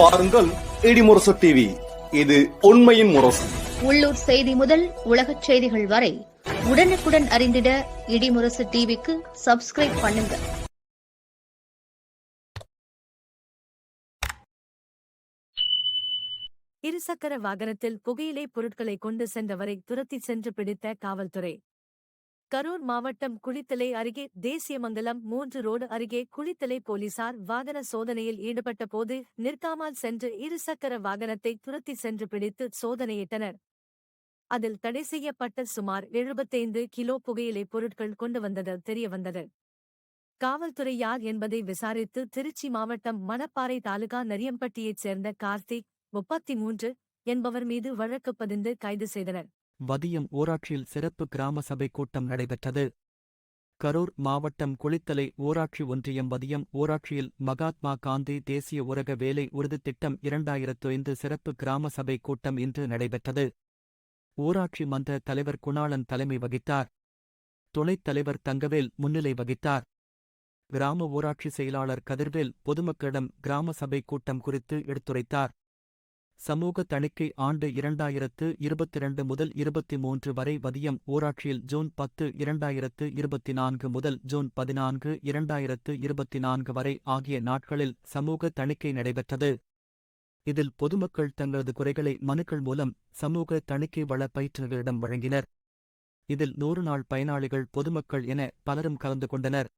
பாருங்கள் இடிமுரசு டிவி இது உண்மையின் முரசு. உள்ளூர் செய்தி முதல் உலகச் செய்திகள் வரை உடனுக்குடன் அறிந்திட இடிமுரசு டிவிக்கு சப்ஸ்கிரைப் பண்ணுங்க. இருசக்கர வாகனத்தில் புகையிலை பொருட்களை கொண்டு சென்றவரை துரத்திச் சென்று பிடித்த காவல்துறை. கரூர் மாவட்டம் குளித்தலை அருகே தேசியமங்கலம் மூன்று ரோடு அருகே குளித்தலை போலீசார் வாகன சோதனையில் ஈடுபட்ட போது நிற்காமல் சென்று இருசக்கர வாகனத்தை துரத்தி சென்று பிடித்து சோதனையிட்டனர். அதில் தடை செய்யப்பட்ட சுமார் எழுபத்தைந்து கிலோ புகையிலை பொருட்கள் கொண்டு வந்தது தெரியவந்தது காவல்துறை யார் என்பதை விசாரித்து திருச்சி மாவட்டம் மணப்பாறை தாலுகா நரியம்பட்டியைச் சேர்ந்த கார்த்திக் முப்பத்தி மூன்று என்பவர் மீது வழக்கு பதிந்து கைது செய்தனர். வதியம் ஊராட்சியில் சிறப்பு கிராம சபை கூட்டம் நடைபெற்றது. கரூர் மாவட்டம் குளித்தலை ஊராட்சி ஒன்றியம் வதியம் ஊராட்சியில் மகாத்மா காந்தி தேசிய ஊரக வேலை உறுதித் திட்டம் இரண்டாயிரத்து ஐந்து சிறப்பு கிராம சபை கூட்டம் இன்று நடைபெற்றது. ஊராட்சி மன்ற தலைவர் குணாளன் தலைமை வகித்தார். துணைத் தலைவர் தங்கவேல் முன்னிலை வகித்தார். கிராம ஊராட்சி செயலாளர் கதிர்வேல் பொதுமக்களிடம் கிராம சபை கூட்டம் குறித்து எடுத்துரைத்தார். சமூக தணிக்கை ஆண்டு இரண்டாயிரத்து இருபத்திரண்டு முதல் இருபத்தி மூன்று வரை வதியம் ஊராட்சியில் ஜூன் பத்து இரண்டாயிரத்து இருபத்தி நான்கு முதல் ஜூன் பதினான்கு இரண்டாயிரத்து இருபத்தி நான்கு வரை ஆகிய நாட்களில் சமூக தணிக்கை நடைபெற்றது. இதில் பொதுமக்கள் தங்களது குறைகளை மனுக்கள் மூலம் சமூக தணிக்கை வள பயிற்றுநர்களிடம் வழங்கினர். இதில் நூறு நாள் பயனாளிகள் பொதுமக்கள் என பலரும் கலந்து கொண்டனர்.